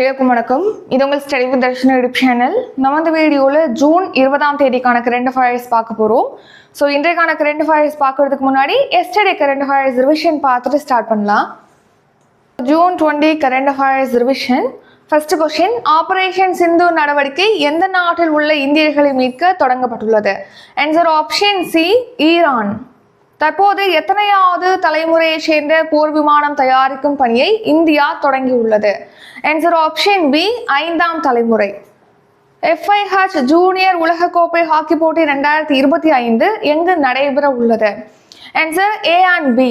எல்லாருக்கும் வணக்கம். இது உங்கள் study with Dharshan YouTube channel. நம்ம இந்த வீடியோவில் ஜூன் இருபதாம் தேதிக்கான கரண்ட் அஃபேர்ஸ் பார்க்க போகிறோம் ஸோ இன்றைக்கான கரண்ட் அஃபேர்ஸ் பார்க்கறதுக்கு முன்னாடி எஸ்டர்டே கரண்ட் அஃபேர்ஸ் ரிவிஷன் பார்த்துட்டு ஸ்டார்ட் பண்ணலாம். June twenty current affairs revision first question operation Sindoor நடவடிக்கை எந்த நாட்டில் உள்ள இந்தியர்களை மீட்க தொடங்கப்பட்டுள்ளது? ஆன்சர் ஆப்ஷன் சி ஈரான் தற்போது எத்தனையாவது தலைமுறையைச் சேர்ந்த போர் விமானம் தயாரிக்கும் பணியை இந்தியா தொடங்கியுள்ளது. ஆன்சர் ஆப்ஷன் பி ஐந்தாம் தலைமுறை. எஃப்ஐஹெச் ஜூனியர் உலகக்கோப்பை ஹாக்கி போட்டி ரெண்டாயிரத்தி இருபத்தி ஐந்து எங்கு நடைபெற உள்ளது? Answer A and B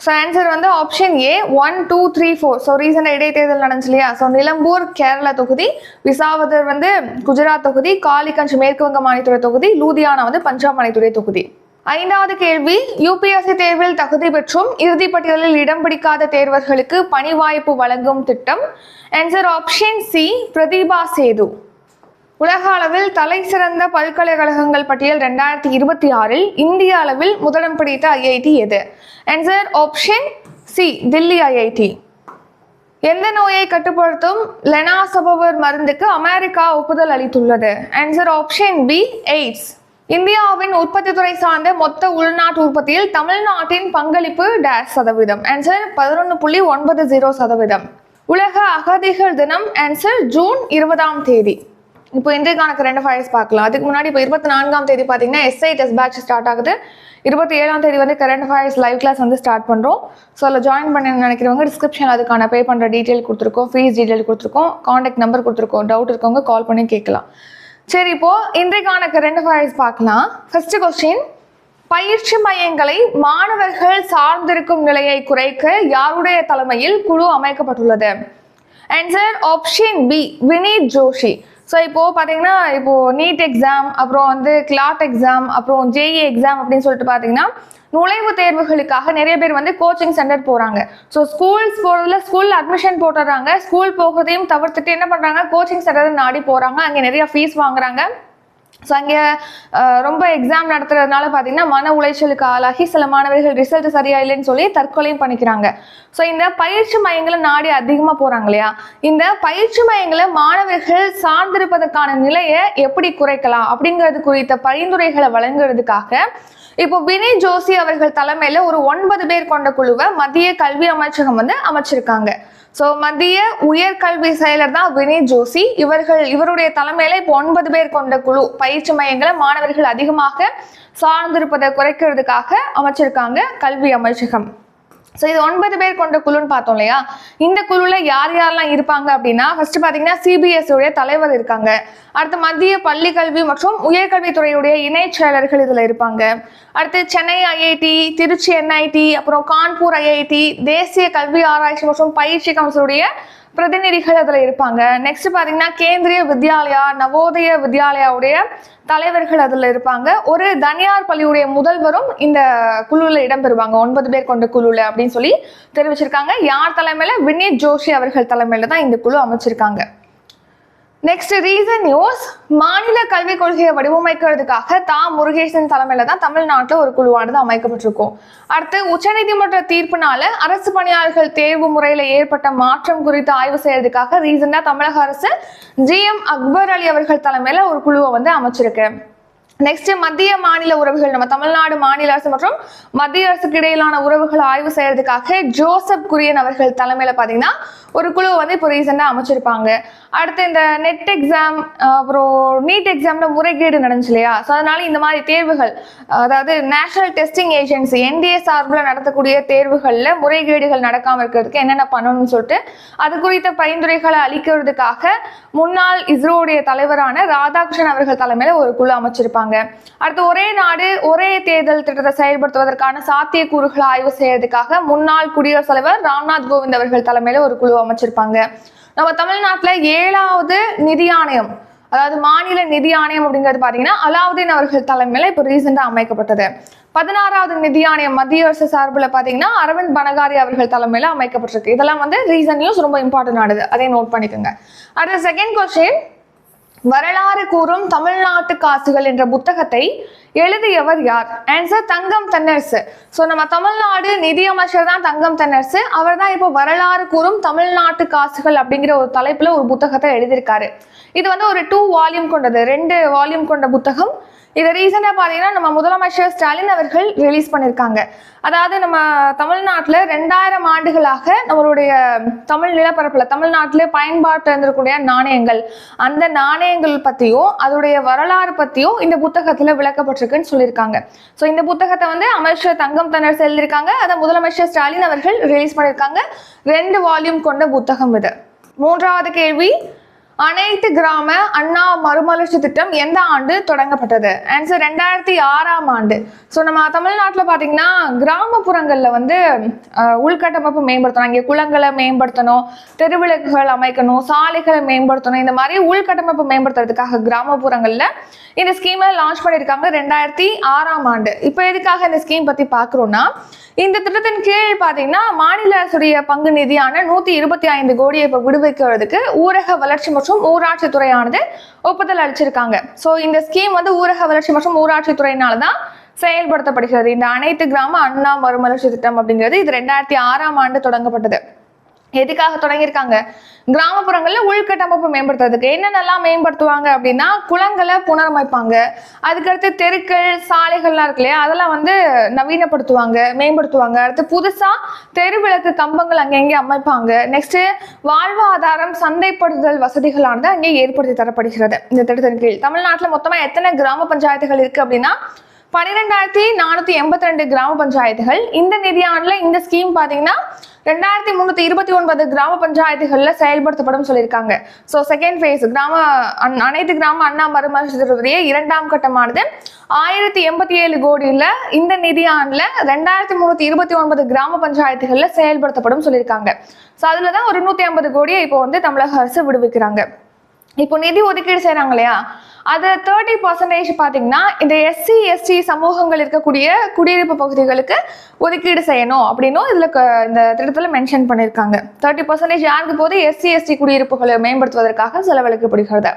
so answer வந்து option A one two three four so ரீசெண்டாக இடைத்தேர்தல் நடந்துச்சு இல்லையா? ஸோ நிலம்பூர் கேரளா தொகுதி விசாவதர் வந்து குஜராத் தொகுதி காலிகஞ்ச் மேற்கு வங்க மாநிலத்துறை தொகுதி லூதியானா வந்து பஞ்சாப் மாநிலத்துறை தொகுதி. ஐந்தாவது கேள்வி யூபிஎஸ்சி தேர்வில் தகுதி பெற்றும் இறுதிப் பட்டியலில் இடம் பிடிக்காத தேர்வர்களுக்கு பணி வாய்ப்பு வழங்கும் திட்டம். Answer option C Pratibha Setu. உலக அளவில் தலை சிறந்த பல்கலைக்கழகங்கள் பட்டியல் ரெண்டாயிரத்தி இருபத்தி ஆறில் இந்திய அளவில் முதலிடம் பிடித்த ஐஐடி எது? Answer option C Delhi IIT. எந்த நோயை கட்டுப்படுத்தும் லெனாசபவர் மருந்துக்கு அமெரிக்கா ஒப்புதல் அளித்துள்ளது? Answer option B AIDS. இந்தியாவின் உற்பத்தி துறை சார்ந்த மொத்த உள்நாட்டு உற்பத்தியில் தமிழ்நாட்டின் பங்களிப்பு டேஷ் சதவீதம். ஆன்சர் பதினொன்று புள்ளி ஒன்பது ஜீரோ சதவீதம். உலக அகதிகள் தினம் ஆன்சர் ஜூன் இருபதாம் தேதி. இப்போ இன்றைக்கான கரண்ட் அஃபேர்ஸ் பார்க்கலாம். அதுக்கு முன்னாடி இப்போ இருபத்தி நான்காம் தேதி பார்த்தீங்கன்னா எஸ்ஐ டெஸ்ட் பேட்ச் ஸ்டார்ட் ஆகுது. இருபத்தி ஏழாம் தேதி வந்து கரண்ட் அஃபேர்ஸ் லைவ் கிளாஸ் வந்து ஸ்டார்ட் பண்ணுறோம் ஸோ அதில் ஜாயின் பண்ண நினைக்கிறவங்க டிஸ்கிரிப்ஷன் அதுக்கான பே பண்ணுற டீட்டெயில் கொடுத்துருக்கோம் ஃபீஸ் டீட்டெயில் கொடுத்துருக்கோம் காண்டாக்ட் நம்பர் கொடுத்துருக்கோம். டவுட் இருக்கவங்க கால் பண்ணி கேட்கலாம். சரி இப்போ இன்றைக்கான கரண்ட் அஃபேர்ஸ் பார்க்கலாம். ஃபர்ஸ்ட் கொஸ்டின் பயிற்சி மையங்களை மாணவர்கள் சார்ந்திருக்கும் நிலையை குறைக்க யாருடைய தலைமையில் குழு அமைக்கப்பட்டுள்ளது? Answer option B Vineet Joshi. So இப்போ பார்த்தீங்கன்னா இப்போ நீட் எக்ஸாம் அப்புறம் வந்து கிளாட் எக்ஸாம் அப்புறம் ஜேஇ எக்ஸாம் அப்படின்னு சொல்லிட்டு பார்த்தீங்கன்னா நுழைவுத் தேர்வுகளுக்காக நிறைய பேர் வந்து கோச்சிங் சென்டர் போகிறாங்க ஸோ ஸ்கூல்ஸ் போகிறதுல ஸ்கூலில் அட்மிஷன் போட்டுறாங்க. ஸ்கூல் போகிறதையும் தவிர்த்துட்டு என்ன பண்ணுறாங்க கோச்சிங் சென்டர் நாடி போகிறாங்க அங்கே நிறைய ஃபீஸ் வாங்குறாங்க. ஸோ அங்கே ரொம்ப எக்ஸாம் நடத்துறதுனால பார்த்தீங்கன்னா மன உளைச்சலுக்கு ஆளாகி சில மாணவர்கள் ரிசல்ட் சரியா இல்லைன்னு சொல்லி தற்கொலையும் பண்ணிக்கிறாங்க. ஸோ இந்த பயிற்சி மையங்களை நாடி அதிகமாக போகிறாங்க இல்லையா? இந்த பயிற்சி மையங்களை மாணவர்கள் சார்ந்திருப்பதற்கான நிலையை எப்படி குறைக்கலாம்? அப்படிங்கிறது குறித்த பரிந்துரைகளை வழங்குறதுக்காக இப்போ வினய் ஜோஷி அவர்கள் தலைமையில ஒரு ஒன்பது பேர் கொண்ட குழுவை மத்திய கல்வி அமைச்சகம் வந்து அமைச்சிருக்காங்க. ஸோ மத்திய உயர்கல்வி செயலர் தான் வினய் ஜோஷி. இவர்கள் இவருடைய தலைமையில இப்போ ஒன்பது பேர் கொண்ட குழு பயிற்சி மையங்களை மாணவர்கள் அதிகமாக சார்ந்திருப்பதை குறைக்கிறதுக்காக அமைச்சிருக்காங்க கல்வி அமைச்சகம். ஸோ இது ஒன்பது பேர் கொண்ட குழுன்னு பார்த்தோம் இல்லையா? இந்த குழுல யார் யாரெல்லாம் இருப்பாங்க அப்படின்னா ஃபர்ஸ்ட் பார்த்தீங்கன்னா சிபிஎஸ்இடைய தலைவர் இருக்காங்க. அடுத்து மத்திய பள்ளி கல்வி மற்றும் உயர்கல்வித்துறையுடைய இணைச் செயலர்கள் இதில் இருப்பாங்க. அடுத்து சென்னை ஐஐடி திருச்சி என்ஐடி அப்புறம் கான்பூர் ஐஐடி தேசிய கல்வி ஆராய்ச்சி மற்றும் பயிற்சி கவுன்சிலுடைய பிரதிநிதிகள் அதில் இருப்பாங்க. நெக்ஸ்ட் பார்த்தீங்கன்னா கேந்திரிய வித்யாலயா நவோதய வித்யாலயாவுடைய தலைவர்கள் அதில் இருப்பாங்க. ஒரு தனியார் பள்ளியுடைய முதல்வரும் இந்த குழுவில் இடம்பெறுவாங்க. ஒன்பது பேர் கொண்ட குழுவில் அப்படின்னு சொல்லி தெரிவிச்சிருக்காங்க. யார் தலைமையில? வினீத் ஜோஷி அவர்கள் தலைமையில தான் இந்த குழு அமைச்சிருக்காங்க. நெக்ஸ்ட் ரீசன் நியூஸ் மாநில கல்விக் கொள்கையை வடிவமைக்கிறதுக்காக தா. முருகேசன் தலைமையில தான் தமிழ்நாட்டில் ஒரு குழுவானது அமைக்கப்பட்டிருக்கும். அடுத்து உச்சநீதிமன்ற தீர்ப்பினால அரசு பணியாளர்கள் தேர்வு முறையில் ஏற்பட்ட மாற்றம் குறித்து ஆய்வு செய்யறதுக்காக ரீசெண்டாக தமிழக அரசு ஜி எம் அக்பர் அலி அவர்கள் தலைமையில ஒரு குழுவை வந்து அமைச்சிருக்கு. நெக்ஸ்ட் மத்திய மாநில உறவுகள் நம்ம தமிழ்நாடு மாநில அரசு மற்றும் மத்திய அரசுக்கு இடையிலான உறவுகளை ஆய்வு செய்யறதுக்காக ஜோசப் குரியன் அவர்கள் தலைமையில பாத்தீங்கன்னா ஒரு குழு வந்து இப்போ ரீசெண்டா அமைச்சிருப்பாங்க. அடுத்து இந்த நெட் எக்ஸாம் அப்புறம் நீட் எக்ஸாம்ல முறைகேடு நடந்துச்சு இல்லையா? ஸோ அதனால இந்த மாதிரி தேர்வுகள் அதாவது நேஷனல் டெஸ்டிங் ஏஜென்சி என்டிஏ சார்பில் நடத்தக்கூடிய தேர்வுகளில் முறைகேடுகள் நடக்காம இருக்கிறதுக்கு என்னென்ன பண்ணணும்னு சொல்லிட்டு அது குறித்த பரிந்துரைகளை அளிக்கிறதுக்காக முன்னாள் இஸ்ரோடைய தலைவரான ராதாகிருஷ்ணன் அவர்கள் தலைமையில் ஒரு குழு அமைச்சிருப்பாங்க. அடுத்து ஒரே நாடு ஒரே தேர்தல் திட்டத்தை செயல்படுத்துவதற்கான சாத்தியக்கூறுகளை ஆய்வு செய்யறதுக்காக முன்னாள் குடியரசுத் தலைவர் ராம்நாத் கோவிந்த் அவர்கள் தலைமையில் ஒரு குழு அமைச்சிருப்பாங்க. நம்ம தமிழ்நாட்டில் ஏழாவது நிதி ஆணையம் அதாவது மாநில நிதி ஆணையம் அப்படிங்கிறது பார்த்தீங்கன்னா அலாவுதீன் அவர்கள் தலைமையில் இப்போ ரீசெண்டாக அமைக்கப்பட்டது. பதினாறாவது நிதி ஆணையம் மத்திய அரசு சார்பில் பார்த்தீங்கன்னா அரவிந்த் பனகாரி அவர்கள் தலைமையில் அமைக்கப்பட்டிருக்கு. இதெல்லாம் வந்து ரீசன் நியூஸ் ரொம்ப இம்பார்ட்டன்ட் ஆனது. அதை நோட் பண்ணிக்கோங்க. அடுத்த செகண்ட் கொஸ்டின் வரலாறு கூறும் தமிழ்நாட்டு காசுகள் என்ற புத்தகத்தை எழுதியவர் யார்? ஆன்சர் தங்கம் தென்னரசு. ஸோ நம்ம தமிழ்நாடு நிதியமைச்சர் தான் தங்கம் தென்னரசு. அவர் தான் இப்போ வரலாறு கூறும் தமிழ்நாட்டு காசுகள் அப்படிங்கிற ஒரு தலைப்பில் ஒரு புத்தகத்தை எழுதியிருக்காரு. இது வந்து ஒரு டூ வால்யூம் கொண்டது. ரெண்டு வால்யூம் கொண்ட புத்தகம். இதை ரீசெண்டாக பார்த்தீங்கன்னா நம்ம முதலமைச்சர் ஸ்டாலின் அவர்கள் ரிலீஸ் பண்ணியிருக்காங்க. அதாவது நம்ம தமிழ்நாட்டில் ரெண்டாயிரம் ஆண்டுகளாக நம்மளுடைய தமிழ் நிலப்பரப்பில் தமிழ்நாட்டில் பயன்பாட்டில் இருந்திருக்கக்கூடிய நாணயங்கள். அந்த நாணயங்கள் பற்றியும் அதோடைய வரலாறு பற்றியும் இந்த புத்தகத்தில் விளக்கப்பட்டு விளக்கப்பட்டிருக்குன்னு சொல்லியிருக்காங்க. ஸோ இந்த புத்தகத்தை வந்து அமைச்சர் தங்கம் தன்னரசு எழுதியிருக்காங்க அதை முதலமைச்சர் ஸ்டாலின் அவர்கள் ரிலீஸ் பண்ணியிருக்காங்க. ரெண்டு வால்யூம் கொண்ட புத்தகம் இது. மூன்றாவது கேள்வி அனைத்து கிராம அண்ணா மறுமலர்ச்சி திட்டம் எந்த ஆண்டு தொடங்கப்பட்டது? ஆன்சர் ரெண்டாயிரத்தி ஆறாம் ஆண்டு. ஸோ நம்ம தமிழ்நாட்டில் பார்த்தீங்கன்னா கிராமப்புறங்களில் வந்து உள்கட்டமைப்பு மேம்படுத்தணும். இங்கே குளங்களை மேம்படுத்தணும் தெருவிளக்குகள் அமைக்கணும் சாலைகளை மேம்படுத்தணும். இந்த மாதிரி உள்கட்டமைப்பு மேம்படுத்துறதுக்காக கிராமப்புறங்களில் இந்த ஸ்கீமை லான்ச் பண்ணியிருக்காங்க ரெண்டாயிரத்தி ஆறாம் ஆண்டு. இப்போ எதுக்காக இந்த ஸ்கீம் பற்றி பார்க்குறோன்னா இந்த திட்டத்தின் கீழ் பார்த்தீங்கன்னா மாநில அரசுடைய பங்கு நிதியான நூற்றி இருபத்தி ஐந்து கோடியை இப்போ விடுவிக்கிறதுக்கு ஊரக வளர்ச்சி மற்றும் ஊராட்சி துறையானது ஒப்புதல் அளிச்சிருக்காங்க. ஸோ இந்த ஸ்கீம் வந்து ஊரக வளர்ச்சி மற்றும் ஊராட்சி துறையினால தான் செயல்படுத்தப்படுகிறது. இந்த அனைத்து கிராம அண்ணா மறுமலர்ச்சி திட்டம் அப்படிங்கிறது இது ரெண்டாயிரத்தி ஆறாம் ஆண்டு தொடங்கப்பட்டது. எதுக்காக தொடங்கியிருக்காங்க? கிராமப்புறங்களில் உள்கட்டமைப்பு மேம்படுத்துறதுக்கு என்னென்னலாம் மேம்படுத்துவாங்க அப்படின்னா குளங்களை புனரமைப்பாங்க. அதுக்கடுத்து தெருக்கள் சாலைகள்லாம் இருக்கு இல்லையா? அதெல்லாம் வந்து நவீனப்படுத்துவாங்க மேம்படுத்துவாங்க. அடுத்து புதுசாக தெருவிளக்கு கம்பங்கள் அங்கங்கே அமைப்பாங்க. நெக்ஸ்ட்டு வாழ்வாதாரம் சந்தைப்படுத்துதல் வசதிகளானது அங்கே ஏற்படுத்தி தரப்படுகிறது. இந்த திட்டத்தின் கீழ். தமிழ்நாட்டில் மொத்தமாக எத்தனை கிராம பஞ்சாயத்துகள் இருக்குது அப்படின்னா பன்னிரெண்டாயிரத்தி நானூற்றி எண்பத்தி ரெண்டு கிராம பஞ்சாயத்துகள். இந்த நிதியாண்டில் இந்த ஸ்கீம் பார்த்தீங்கன்னா ரெண்டாயிரத்தி முந்நூற்றி இருபத்தி ஒன்பது கிராம பஞ்சாயத்துகள்ல செயல்படுத்தப்படும் சொல்லியிருக்காங்க. ஸோ செகண்ட் ஃபேஸ் கிராம அனைத்து கிராம அண்ணா மறுமலர்ச்சியுடைய இரண்டாம் கட்டமானது. ஆயிரத்தி எண்பத்தி ஏழு கோடியில இந்த நிதியாண்டுல ரெண்டாயிரத்தி முந்நூற்றி இருபத்தி ஒன்பது கிராம பஞ்சாயத்துகள்ல செயல்படுத்தப்படும் சொல்லியிருக்காங்க. ஸோ அதில் தான் ஒரு நூத்தி ஐம்பது கோடியை இப்போ வந்து தமிழக அரசு விடுவிக்கிறாங்க. இப்போ நிதி ஒதுக்கீடு செய்கிறாங்க இல்லையா? அது தேர்ட்டி பர்சன்டேஜ் பார்த்தீங்கன்னா இந்த எஸ்சி எஸ்டி சமூகங்கள் இருக்கக்கூடிய குடியிருப்பு பகுதிகளுக்கு ஒதுக்கீடு செய்யணும் அப்படின்னும் இதில் இந்த திட்டத்தில் மென்ஷன் பண்ணியிருக்காங்க தேர்ட்டி பர்சன்டேஜ் யாருக்கு போது எஸ்சி எஸ்டி குடியிருப்புகளை மேம்படுத்துவதற்காக செலவழிக்கப்படுகிறது.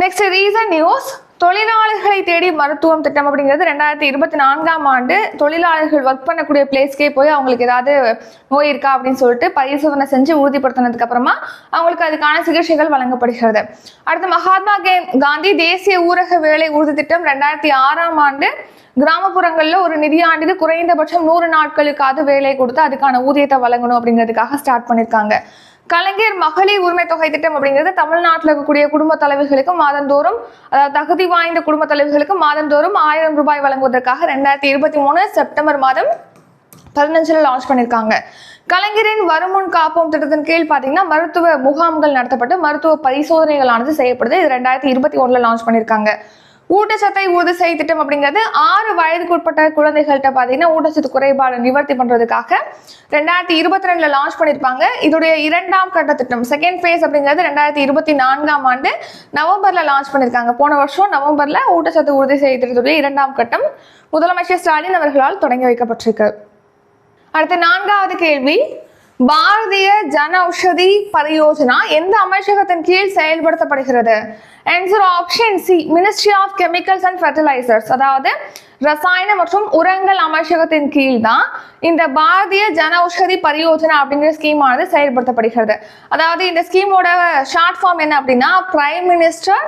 நெக்ஸ்ட் ரீசன் நியூஸ் தொழிலாளர்களை தேடி மருத்துவம் திட்டம் அப்படிங்கிறது ரெண்டாயிரத்தி இருபத்தி நான்காம் ஆண்டு தொழிலாளர்கள் ஒர்க் பண்ணக்கூடிய பிளேஸ்க்கே போய் அவங்களுக்கு ஏதாவது நோய் இருக்கா அப்படின்னு சொல்லிட்டு பரிசோதனை செஞ்சு உறுதிப்படுத்தினதுக்கு அப்புறமா அவங்களுக்கு அதுக்கான சிகிச்சைகள் வழங்கப்படுகிறது. அடுத்து மகாத்மா கே- காந்தி தேசிய ஊரக வேலை உறுதி திட்டம் ரெண்டாயிரத்தி ஆறாம் ஆண்டு கிராமப்புறங்களில் ஒரு நிதியாண்டுக்கு குறைந்தபட்சம் நூறு நாட்களுக்காவது வேலை கொடுத்து அதுக்கான ஊதியத்தை வழங்கணும் அப்படிங்கிறதுக்காக ஸ்டார்ட் பண்ணியிருக்காங்க. கலைஞர் மகளிர் உரிமை தொகை திட்டம் அப்படிங்கிறது தமிழ்நாட்டில் இருக்கக்கூடிய குடும்ப தலைவர்களுக்கு மாதந்தோறும் அதாவது தகுதி வாய்ந்த குடும்ப தலைவர்களுக்கு மாதந்தோறும் ஆயிரம் ரூபாய் வழங்குவதற்காக ரெண்டாயிரத்தி இருபத்தி மூணு செப்டம்பர் மாதம் பதினஞ்சுல லான்ச் பண்ணியிருக்காங்க. கலைஞரின் வருமுன் காப்போம் திட்டத்தின் கீழ் பார்த்தீங்கன்னா மருத்துவ முகாம்கள் நடத்தப்பட்டு மருத்துவ பரிசோதனைகளானது செய்யப்படுது. இது ரெண்டாயிரத்தி இருபத்தி ஒன்றில் லான்ச் பண்ணியிருக்காங்க. ஊட்டச்சத்தை உறுதி செய் திட்டம் அப்படிங்கிறது ஆறு வயதுக்கு உட்பட்ட குழந்தைகள்கிட்ட பார்த்தீங்கன்னா ஊட்டச்சத்து குறைபாடு நிவர்த்தி பண்ணுறதுக்காக ரெண்டாயிரத்தி இருபத்தி ரெண்டில் லான்ச் பண்ணியிருப்பாங்க. இதோடைய இரண்டாம் கட்ட திட்டம் செகண்ட் ஃபேஸ் அப்படிங்கிறது ரெண்டாயிரத்தி இருபத்தி நான்காம் ஆண்டு நவம்பரில் லான்ச் பண்ணியிருக்காங்க. போன வருஷம் நவம்பரில் ஊட்டச்சத்து உறுதி செய் திட்டத்துடைய இரண்டாம் கட்டம் முதலமைச்சர் ஸ்டாலின் அவர்களால் தொடங்கி வைக்கப்பட்டிருக்கு. அடுத்த நான்காவது கேள்வி பாரதிய ஜன ஔஷதி பரியோஜனா எந்த அமைச்சகத்தின் கீழ் செயல்படுத்தப்படுகிறது? Answer option C ministry of chemicals and fertilizers அதாவது ரசாயன மற்றும் உரங்கள் அமைச்சகத்தின் கீழ் தான் இந்த பாரதிய ஜன ஔஷதி பரியோஜனா அப்படிங்கிற ஸ்கீமானது செயல்படுத்தப்படுகிறது. அதாவது இந்த ஸ்கீமோட ஷார்ட் ஃபார்ம் என்ன அப்படின்னா prime minister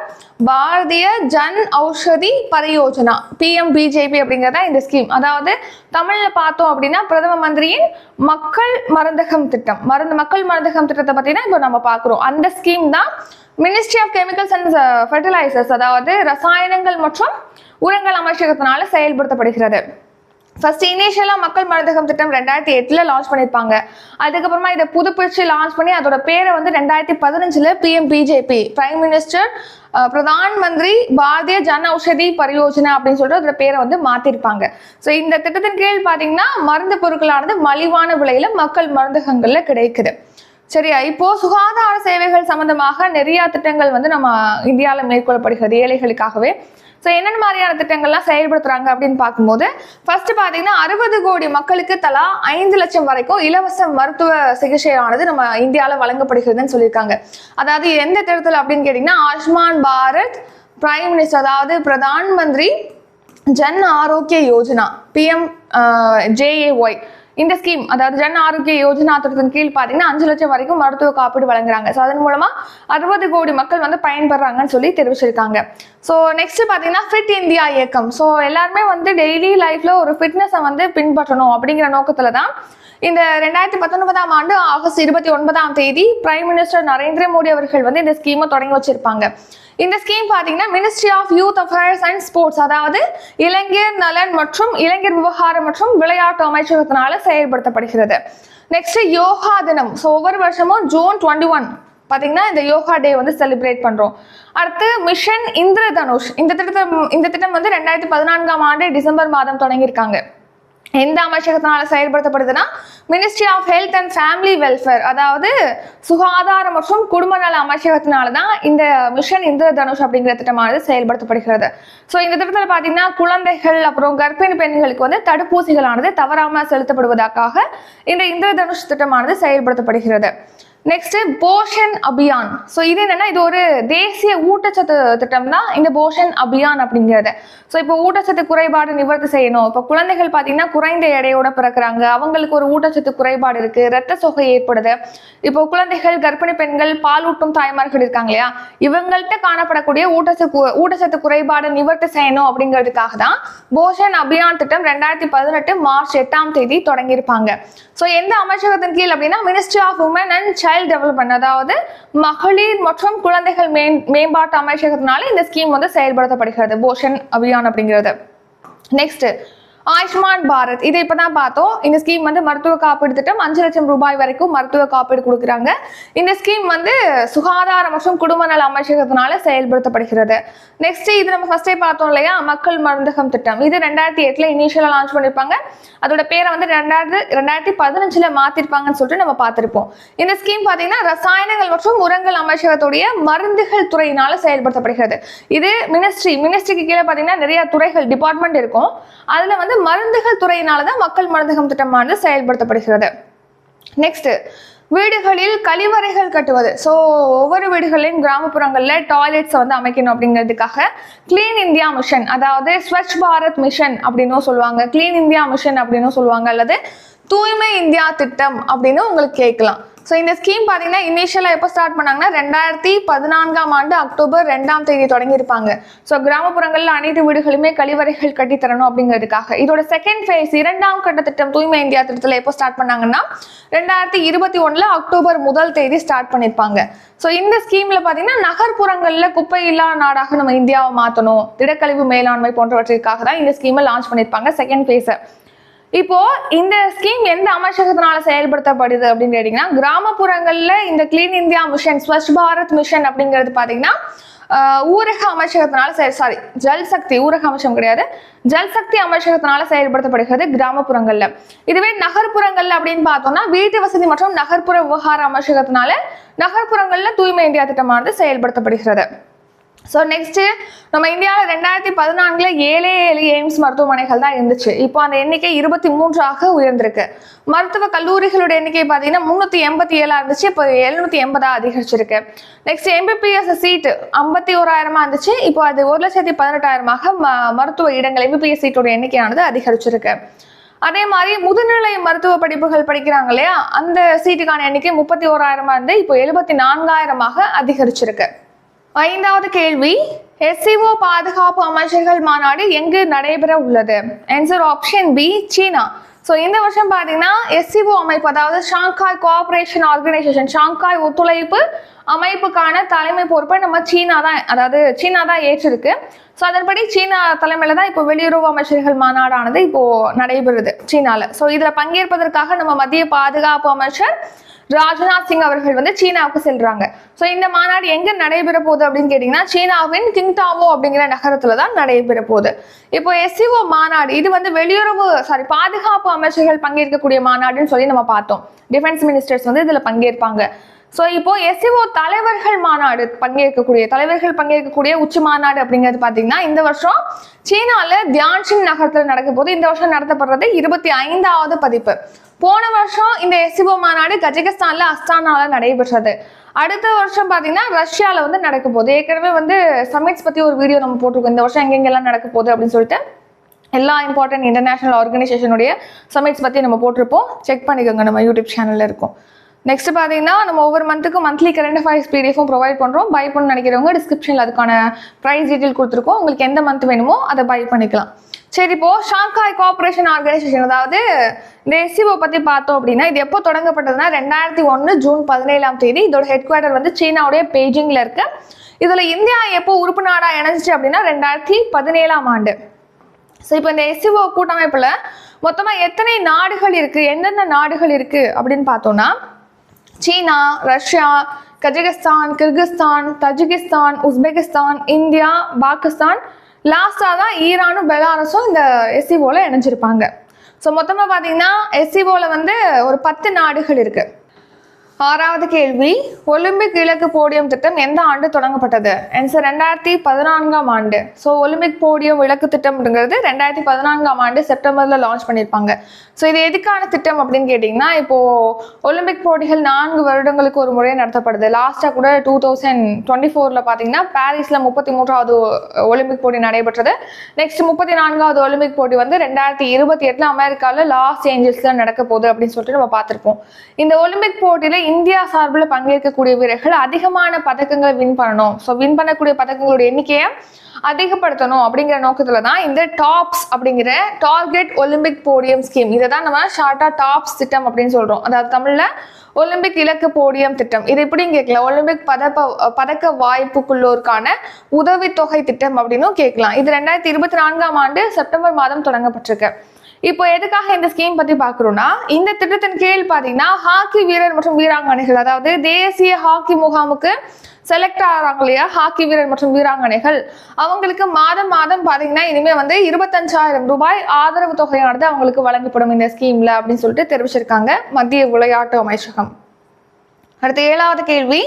Bharatiya Jan Aushadhi Pariyojana PM BJP அப்படிங்கிறதா இந்த ஸ்கீம் அதாவது தமிழில் பார்த்தோம் அப்படின்னா பிரதம மந்திரியின் மக்கள் மருந்தகம் திட்டம். மருந்து மக்கள் மருந்தகம் திட்டத்தை பார்த்தீங்கன்னா இப்போ நம்ம பார்க்குறோம். அந்த ஸ்கீம் தான் ministry of chemicals and fertilizers அதாவது ரசாயனங்கள் மற்றும் உரங்கள் அமைச்சகத்தினால செயல்படுத்தப்படுகிறது. ஃபர்ஸ்ட் இனிஷியலா மக்கள் மருந்தகம் திட்டம் ரெண்டாயிரத்தி எட்டுல லான்ச் பண்ணியிருப்பாங்க அதுக்கப்புறமா இதை புதுப்பிச்சு லான்ச் பண்ணி அதோட பேரை வந்து ரெண்டாயிரத்தி பதினஞ்சுல PM BJP prime minister Pradhan Mantri Bharatiya Jan Aushadhi Pariyojana அப்படின்னு சொல்லிட்டு அதோட பேரை வந்து மாத்திருப்பாங்க. ஸோ இந்த திட்டத்தின் கீழ் பாத்தீங்கன்னா மருந்து பொருட்களானது மலிவான விலையில மக்கள் மருந்தகங்கள்ல கிடைக்குது. சரியா இப்போ சுகாதார சேவைகள் சம்பந்தமாக நிறைய திட்டங்கள் வந்து நம்ம இந்தியாவில் மேற்கொள்ளப்படுகிறது ஏழைகளுக்காகவே. ஸோ என்னென்ன மாதிரியான திட்டங்கள்லாம் செயல்படுத்துறாங்க அப்படின்னு பார்க்கும்போது ஃபர்ஸ்ட் பார்த்தீங்கன்னா அறுபது கோடி மக்களுக்கு தலா ஐந்து லட்சம் வரைக்கும் இலவச மருத்துவ சிகிச்சையானது நம்ம இந்தியாவில் வழங்கப்படுகிறதுன்னு சொல்லியிருக்காங்க. அதாவது எந்த திட்டத்தில் அப்படின்னு கேட்டிங்கன்னா ஆயுஷ்மான் பாரத் பிரைம் மினிஸ்டர் அதாவது பிரதான் மந்திரி ஜன் ஆரோக்கிய யோஜனா பிஎம் ஜேஏஒய் இந்த ஸ்கீம் அதாவது ஜன் ஆரோக்கிய யோஜனா திட்டத்தின் கீழ் பார்த்தீங்கன்னா அஞ்சு லட்சம் வரைக்கும் மருத்துவ காப்பீடு வழங்குறாங்க. ஸோ அதன் மூலமாக அறுபது கோடி மக்கள் வந்து பயன்பெறாங்கன்னு சொல்லி தெரிவிச்சிருக்காங்க. ஸோ நெக்ஸ்ட் பார்த்தீங்கன்னா ஃபிட் இந்தியா இயக்கம். ஸோ எல்லாருமே வந்து டெய்லி லைஃப்ல ஒரு ஃபிட்னஸை வந்து பின்பற்றணும் அப்படிங்கிற நோக்கத்துல தான் இந்த ரெண்டாயிரத்தி பத்தொன்பதாம் ஆண்டு ஆகஸ்ட் இருபத்தி ஒன்பதாம் தேதி பிரைம் மினிஸ்டர் நரேந்திர மோடி அவர்கள் வந்து இந்த ஸ்கீமை தொடங்கி வச்சிருப்பாங்க. இந்த ஸ்கீம் பார்த்தீங்கன்னா ministry of youth affairs and sports அதாவது இளைஞர் நலன் மற்றும் இளைஞர் விவகாரம் மற்றும் விளையாட்டு அமைச்சகத்தினால செயல்படுத்தப்படுகிறது. நெக்ஸ்ட் யோகா தினம். ஸோ ஒவ்வொரு வருஷமும் ஜூன் டுவெண்ட்டி ஒன் பார்த்தீங்கன்னா இந்த யோகா டே வந்து செலிப்ரேட் பண்ணுறோம் அடுத்து மிஷன் இந்திர தனுஷ் இந்த திட்டம் இந்த திட்டம் வந்து ரெண்டாயிரத்தி பதினான்காம் ஆண்டு டிசம்பர் மாதம் தொடங்கியிருக்காங்க. எந்த அமைச்சகத்தினால செயல்படுத்தப்படுதுன்னா ministry of health and family welfare அதாவது சுகாதாரம் மற்றும் குடும்ப நல அமைச்சகத்தினால தான் இந்த மிஷன் இந்திரதனுஷ் அப்படிங்கிற திட்டமானது செயல்படுத்தப்படுகிறது. ஸோ இந்த திட்டத்தில் பார்த்தீங்கன்னா குழந்தைகள் அப்புறம் கர்ப்பிணி பெண்களுக்கு வந்து தடுப்பூசிகளானது தவறாமல் செலுத்தப்படுவதற்காக இந்த இந்திரதனுஷ் திட்டமானது செயல்படுத்தப்படுகிறது. நெக்ஸ்ட் போஷன் அபியான் ஸோ இது என்னன்னா இது ஒரு தேசிய ஊட்டச்சத்து திட்டம் தான் இந்த போஷன் அபியான் அப்படிங்கிறது. ஸோ இப்போ ஊட்டச்சத்து குறைபாடு நிவர்த்தி செய்யணும். இப்போ குழந்தைகள் பார்த்தீங்கன்னா குறைந்த எடையோட பிறக்கிறாங்க. அவங்களுக்கு ஒரு ஊட்டச்சத்து குறைபாடு இருக்கு. ரத்த சொகை ஏற்படுது. இப்போ குழந்தைகள் கர்ப்பிணி பெண்கள் பாலூட்டும் தாய்மார்கள் இருக்காங்க இல்லையா? இவங்கள்ட்ட காணப்படக்கூடிய ஊட்டச்சத்து ஊட்டச்சத்து குறைபாடு நிவர்த்தி செய்யணும் அப்படிங்கிறதுக்காக தான் போஷன் அபியான் திட்டம் ரெண்டாயிரத்தி பதினெட்டு மார்ச் எட்டாம் தேதி தொடங்கியிருப்பாங்க. ஸோ எந்த அமைச்சகத்தின் கீழ் அப்படின்னா ministry of women and child development அதாவது மகளிர் மற்றும் குழந்தைகள் மேம் மேம்பாட்டு அமைச்சகத்தினால இந்த ஸ்கீம் வந்து செயல்படுத்தப்படுகிறது. போஷன் அபியான் அப்படிங்கிறது. நெக்ஸ்ட் ஆயுஷ்மான் பாரத். இதை இப்பதான் பார்த்தோம். இந்த ஸ்கீம் வந்து மருத்துவ காப்பீடு திட்டம் அஞ்சு லட்சம் ரூபாய் வரைக்கும் மருத்துவ காப்பீடு கொடுக்குறாங்க. இந்த ஸ்கீம் வந்து சுகாதார மற்றும் குடும்ப நல அமைச்சகத்தினால செயல்படுத்தப்படுகிறது. நெக்ஸ்ட் இது நம்ம ஃபர்ஸ்டே பார்த்தோம் இல்லையா? மக்கள் மருந்தகம் திட்டம். இது ரெண்டாயிரத்தி எட்டுல இனிஷியலா லான்ச் பண்ணிருப்பாங்க. அதோட பேரை வந்து ரெண்டாயிரத்து ரெண்டாயிரத்தி பதினஞ்சுல மாத்திருப்பாங்கன்னு சொல்லிட்டு நம்ம பார்த்திருப்போம். இந்த ஸ்கீம் பாத்தீங்கன்னா ரசாயனங்கள் மற்றும் உரங்கள் அமைச்சகத்துடைய மருந்துகள் துறையினால செயல்படுத்தப்படுகிறது. இது மினிஸ்ட்ரி மினிஸ்ட்ரிக்கு கீழே பாத்தீங்கன்னா நிறைய துறைகள் டிபார்ட்மெண்ட் இருக்கும். அதுல வந்து மருந்துகள் துறையினால தான் மக்கள் மருந்தகம் திட்டமானது செயல்படுத்தப்படுகிறது. நெக்ஸ்ட் வீடுகளில் கழிவறைகள் கட்டுவது. ஸோ ஒவ்வொரு வீடுகளிலும் கிராமப்புறங்களில் டாய்லெட்ஸை வந்து அமைக்கணும் அப்படிங்கிறதுக்காக கிளீன் இந்தியா மிஷன் அதாவது ஸ்வச் பாரத் மிஷன் அப்படின்னும் சொல்லுவாங்க. கிளீன் இந்தியா மிஷன் அப்படின்னும் சொல்லுவாங்க. அல்லது தூய்மை இந்தியா திட்டம் அப்படின்னு உங்களுக்கு கேட்கலாம். ஸோ இந்த ஸ்கீம் பார்த்தீங்கன்னா இனிஷியலாக எப்போ ஸ்டார்ட் பண்ணாங்கன்னா ரெண்டாயிரத்தி பதினான்காம் ஆண்டு அக்டோபர் ரெண்டாம் தேதி தொடங்கியிருப்பாங்க. ஸோ கிராமப்புறங்களில் அனைத்து வீடுகளுமே கழிவறைகள் கட்டித்தரணும் அப்படிங்கிறதுக்காக. இதோட செகண்ட் ஃபேஸ் இரண்டாம் கட்ட திட்டம் தூய்மை இந்தியா திட்டத்தில் எப்போ ஸ்டார்ட் பண்ணாங்கன்னா ரெண்டாயிரத்தி இருபத்தி ஒன்றில் அக்டோபர் முதல் தேதி ஸ்டார்ட் பண்ணியிருப்பாங்க ஸோ இந்த ஸ்கீமில் பார்த்தீங்கன்னா நகர்ப்புறங்களில் குப்பை இல்லா நாடாக நம்ம இந்தியாவை மாற்றணும் திடக்கழிவு மேலாண்மை போன்றவற்றிற்காக தான் இந்த ஸ்கீமை லான்ச் பண்ணியிருப்பாங்க செகண்ட் ஃபேஸை இப்போ இந்த ஸ்கீம் எந்த அமைச்சகத்தினால செயல்படுத்தப்படுது அப்படின்னு கேட்டீங்கன்னா கிராமப்புறங்கள்ல இந்த clean India mission Swachh Bharat mission அப்படிங்கிறது பாத்தீங்கன்னா ஊரக அமைச்சகத்தினால சாரி ஜல் சக்தி ஊரக அமைச்சகம் கிடையாது. ஜல் சக்தி அமைச்சகத்தினால செயல்படுத்தப்படுகிறது கிராமப்புறங்கள்ல. இதுவே நகர்ப்புறங்கள்ல அப்படின்னு பார்த்தோம்னா வீட்டு வசதி மற்றும் நகர்ப்புற விவகார அமைச்சகத்தினால நகர்ப்புறங்கள்ல தூய்மை இந்தியா திட்டமானது செயல்படுத்தப்படுகிறது. ஸோ நெக்ஸ்ட்டு நம்ம இந்தியாவில் ரெண்டாயிரத்தி பதினான்கில் ஏழே ஏழு எய்ம்ஸ் மருத்துவமனைகள் தான் இருந்துச்சு. இப்போ அந்த எண்ணிக்கை இருபத்தி மூன்றாக உயர்ந்திருக்கு. மருத்துவ கல்லூரிகளோட எண்ணிக்கை பார்த்தீங்கன்னா முந்நூற்றி எண்பத்தி ஏழாக இருந்துச்சு. இப்போ எழுநூற்றி எண்பதாக அதிகரிச்சிருக்கு. நெக்ஸ்ட் எம்பிபிஎஸ் சீட்டு ஐம்பத்தி ஓராயிரமாக இருந்துச்சு. இப்போ அது ஒரு லட்சத்தி பதினெட்டாயிரமாக ம- மருத்துவ இடங்கள் எம்பிபிஎஸ் சீட்டோட எண்ணிக்கையானது அதிகரிச்சிருக்கு. அதே மாதிரி முதுநிலை மருத்துவ படிப்புகள் படிக்கிறாங்க இல்லையா? அந்த சீட்டுக்கான எண்ணிக்கை முப்பத்தி ஓராயிரமாக இருந்து இப்போ எழுபத்தி நான்காயிரமாக அதிகரிச்சிருக்கு. ஐந்தாவது கேள்வி எஸ்சிஓ பாதுகாப்பு அமைச்சர்கள் மாநாடு எங்கு நடைபெற உள்ளது? Answer option B China. So இந்த வருஷம் பார்த்தீங்கன்னா எஸ்சிஓ அமைப்பு அதாவது ஷாங்காய் கோஆபரேஷன் ஆர்கனைசேஷன் ஷாங்காய் ஒத்துழைப்பு அமைப்புக்கான தலைமை பொறுப்பை நம்ம சீனா தான் அதாவது சீனா தான் ஏற்றிருக்கு. ஸோ அதன்படி சீனா தலைமையில் தான் இப்போ வெளியுறவு அமைச்சர்கள் மாநாடானது இப்போ நடைபெறுது சீனாவில் ஸோ இதில் பங்கேற்பதற்காக நம்ம மத்திய பாதுகாப்பு அமைச்சர் ராஜ்நாத் சிங் அவர்கள் வந்து சீனாவுக்கு செல்றாங்க ஸோ இந்த மாநாடு எங்க நடைபெற போகுது அப்படின்னு கேட்டீங்கன்னா சீனாவின் கிங்டாவோ அப்படிங்கிற நகரத்துல தான் நடைபெற போகுது இப்போ எஸ்சிஓ மாநாடு இது வந்து வெளியுறவு சாரி பாதுகாப்பு அமைச்சர்கள் பங்கேற்கக்கூடிய மாநாடுன்னு சொல்லி நம்ம பார்த்தோம். டிஃபென்ஸ் மினிஸ்டர்ஸ் வந்து இதுல பங்கேற்பாங்க. ஸோ இப்போ எஸ்சிஓ தலைவர்கள் மாநாடு பங்கேற்கக்கூடிய தலைவர்கள் பங்கேற்கக்கூடிய உச்சி மாநாடு அப்படிங்கிறது பார்த்தீங்கன்னா இந்த வருஷம் சீனாவில் தியான்ஷின் நகரத்தில் நடக்க போது இந்த வருஷம் நடத்தப்படுறது இருபத்தி ஐந்தாவது பதிப்பு. போன வருஷம் இந்த எஸ்சிஓ மாநாடு கஜகஸ்தான்ல அஸ்தானால நடைபெற்றது. அடுத்த வருஷம் பார்த்தீங்கன்னா ரஷ்யால வந்து நடக்க போகுது. ஏற்கனவே வந்து சமிட்ஸ் பத்தி ஒரு வீடியோ நம்ம போட்டிருக்கோம். இந்த வருஷம் எங்கெங்கெல்லாம் நடக்க போகுது அப்படின்னு சொல்லிட்டு எல்லா இம்பார்ட்டன்ட் இன்டர்நேஷனல் ஆர்கனைசேஷனுடைய சமிட்ஸ் பற்றி நம்ம போட்டிருப்போம். செக் பண்ணிக்கோங்க. நம்ம யூடியூப் சேனலில் இருக்கும். நெக்ஸ்ட் பார்த்தீங்கன்னா நம்ம ஒவ்வொரு மந்த்துக்கும் மந்த்லி கரண்ட் அஃபேர்ஸ் பிடிஎஃபும் ப்ரொவைட் பண்ணுறோம் பை பண்ண நினைக்கிறவங்க டிஸ்கிரிப்ஷனில் அதுக்கான ப்ரைஸ் டீட்டெயில் கொடுத்துருக்கோம். உங்களுக்கு எந்த மந்த் வேணுமோ அதை பை பண்ணிக்கலாம். சரி இப்போ ஷாங்காய் கோஆபரேஷன் ஆர்கனைசேஷன் அதாவது இந்த எஸ்சிஓ பற்றி பார்த்தோம் அப்படின்னா இது எப்போ தொடங்கப்பட்டதுன்னா ரெண்டாயிரத்தி ஒன்று ஜூன் பதினேழாம் தேதி. இதோட ஹெட் குவார்டர் வந்து சீனாவுடைய பெய்ஜிங்ல இருக்கு. இதில் இந்தியா எப்போ உறுப்பு நாடாக இணைஞ்சிச்சு அப்படின்னா ரெண்டாயிரத்தி பதினேழாம் ஆண்டு. ஸோ இப்போ இந்த எஸ்சிஓ கூட்டமைப்பில் மொத்தமாக எத்தனை நாடுகள் இருக்குது எந்தெந்த நாடுகள் இருக்குது அப்படின்னு பார்த்தோம்னா China Russia Kazakhstan Kyrgyzstan Tajikistan Uzbekistan India Pakistan லாஸ்டாக தான் ஈரானும் பெலாரஸும் இந்த எஸ்சிஓவில் இணைஞ்சிருப்பாங்க. ஸோ மொத்தமாக பார்த்தீங்கன்னா எஸ்சிஓவில் வந்து ஒரு பத்து நாடுகள் இருக்குது ஆறாவது கேள்வி ஒலிம்பிக் இலக்கு போடியம் திட்டம் எந்த ஆண்டு தொடங்கப்பட்டது? ஆன்சர் ரெண்டாயிரத்தி பதினான்காம் ஆண்டு. ஸோ ஒலிம்பிக் போடியம் இலக்கு திட்டம்ங்கிறது ரெண்டாயிரத்தி பதினான்காம் ஆண்டு செப்டம்பரில் லான்ச் பண்ணியிருப்பாங்க. ஸோ இது எதுக்கான திட்டம் அப்படின்னு கேட்டிங்கன்னா இப்போது ஒலிம்பிக் போட்டிகள் நான்கு வருடங்களுக்கு ஒரு முறை நடத்தப்படுது. லாஸ்ட்டாக கூட டூ தௌசண்ட் டுவெண்ட்டி ஃபோரில் பார்த்தீங்கன்னா பாரிஸில் முப்பத்தி மூன்றாவது ஒலிம்பிக் போட்டி நடைபெற்றது. நெக்ஸ்ட் முப்பத்தி நான்காவது ஒலிம்பிக் போட்டி வந்து ரெண்டாயிரத்தி இருபத்தி எட்டில் அமெரிக்காவில் லாஸ் ஏஞ்சல்ஸில் நடக்க போகுது அப்படின்னு சொல்லிட்டு நம்ம பார்த்துருப்போம். இந்த ஒலிம்பிக் போட்டியில் இந்தியா சார்பில் பங்கேற்கக்கூடிய வீரர்கள் அதிகமான பதக்கங்களை வின் பண்ணணும். ஸோ வின் பண்ணக்கூடிய பதக்கங்களுடைய எண்ணிக்கையை அதிகப்படுத்தணும் அப்படிங்கிற நோக்கத்தில் தான் இந்த டாப்ஸ் அப்படிங்கிற டார்கெட் ஒலிம்பிக் போடியம் ஸ்கீம் இதை தான் நம்ம ஷார்ட்டாக டாப்ஸ் திட்டம் அப்படின்னு சொல்கிறோம் அதாவது தமிழில் ஒலிம்பிக் இலக்கு போடியம் திட்டம். இது எப்படின்னு கேட்கலாம்? ஒலிம்பிக் பதப்ப பதக்க வாய்ப்புக்குள்ளோருக்கான உதவித்தொகை திட்டம் அப்படின்னும் கேட்கலாம். இது ரெண்டாயிரத்தி இருபத்தி நான்காம் ஆண்டு செப்டம்பர் மாதம் தொடங்கப்பட்டிருக்கு. இப்போ எதுக்காக இந்த ஸ்கீம் பத்தி பாக்குறோம்னா இந்த திட்டத்தின் கீழ் பார்த்தீங்கன்னா ஹாக்கி வீரர் மற்றும் வீராங்கனைகள் அதாவது தேசிய ஹாக்கி முகாமுக்கு செலக்ட் ஆகிறாங்க இல்லையா? ஹாக்கி வீரர் மற்றும் வீராங்கனைகள். அவங்களுக்கு மாதம் மாதம் பாத்தீங்கன்னா இனிமேல் வந்து இருபத்தஞ்சாயிரம் ரூபாய் ஆதரவு தொகையானது அவங்களுக்கு வழங்கப்படும் இந்த ஸ்கீம்ல அப்படின்னு சொல்லிட்டு தெரிவிச்சிருக்காங்க மத்திய விளையாட்டு அமைச்சகம். அடுத்த ஏழாவது கேள்வி.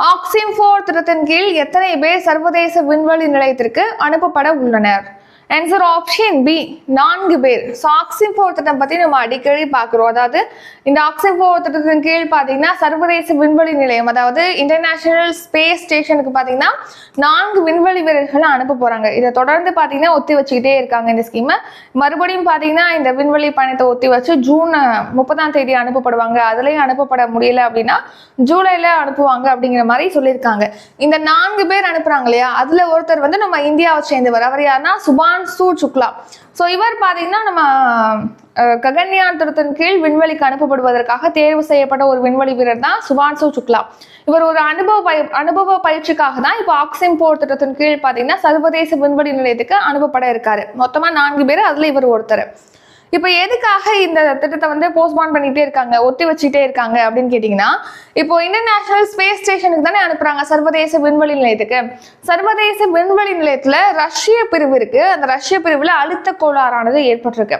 ஆக்சிம் ஃபோர் திட்டத்தின் கீழ் எத்தனை பேர் சர்வதேச விண்வெளி நிலையத்திற்கு அனுப்பப்பட உள்ளனர்? ஆன்சர் ஆப்ஷன் பி நான்கு பேர். ஸோ ஆக்சிம் திட்டம் பற்றி நம்ம அடிக்கடி பார்க்குறோம். அதாவது இந்த ஆக்சிம் ஃபோர் திட்டத்தின் கீழ் பார்த்தீங்கன்னா சர்வதேச விண்வெளி நிலையம் அதாவது இன்டர்நேஷனல் ஸ்பேஸ் ஸ்டேஷனுக்கு பார்த்தீங்கன்னா நான்கு விண்வெளி வீரர்களை அனுப்ப போகிறாங்க இதை தொடர்ந்து பார்த்தீங்கன்னா ஒத்தி வச்சுக்கிட்டே இருக்காங்க இந்த ஸ்கீமை மறுபடியும் பார்த்தீங்கன்னா இந்த விண்வெளி பயணத்தை ஒத்தி வச்சு ஜூன் முப்பதாம் தேதி அனுப்பப்படுவாங்க. அதுலேயும் அனுப்பப்பட முடியல அப்படின்னா ஜூலைல அனுப்புவாங்க அப்படிங்கிற மாதிரி சொல்லியிருக்காங்க. இந்த நான்கு பேர் அனுப்புகிறாங்க இல்லையா? அதில் ஒருத்தர் வந்து நம்ம இந்தியாவை சேர்ந்தவர். அவர் யாருன்னா சுபான்சு சுக்லா. ஸோ இவர் பார்த்தீங்கன்னா நம்ம அஹ், ககன்யான் திட்டத்தின் கீழ் விண்வெளிக்கு அனுப்பப்படுவதற்காக தேர்வு செய்யப்பட்ட ஒரு விண்வெளி வீரர் தான் சுபான்சு சுக்லா. இவர் ஒரு அனுபவ பய அனுபவ பயிற்சிக்காக தான் இப்போ ஆக்சிம் போர் திட்டத்தின் கீழ் பார்த்தீங்கன்னா சர்வதேச விண்வெளி நிலையத்துக்கு அனுப்பப்பட இருக்காரு. மொத்தமா நான்கு பேர் அதுல இவர் ஒருத்தர். இப்போ எதுக்காக இந்த திட்டத்தை வந்து போஸ்ட்பான் பண்ணிட்டே இருக்காங்க ஒத்தி வச்சுட்டே இருக்காங்க அப்படின்னு கேட்டிங்கன்னா இப்போ இன்டர்நேஷனல் ஸ்பேஸ் ஸ்டேஷனுக்கு தானே அனுப்புறாங்க சர்வதேச விண்வெளி நிலையத்துக்கு. சர்வதேச விண்வெளி நிலையத்துல ரஷ்ய பிரிவு இருக்கு. அந்த ரஷ்ய பிரிவுல அழுத்த கோளாறானது ஏற்பட்டிருக்கு.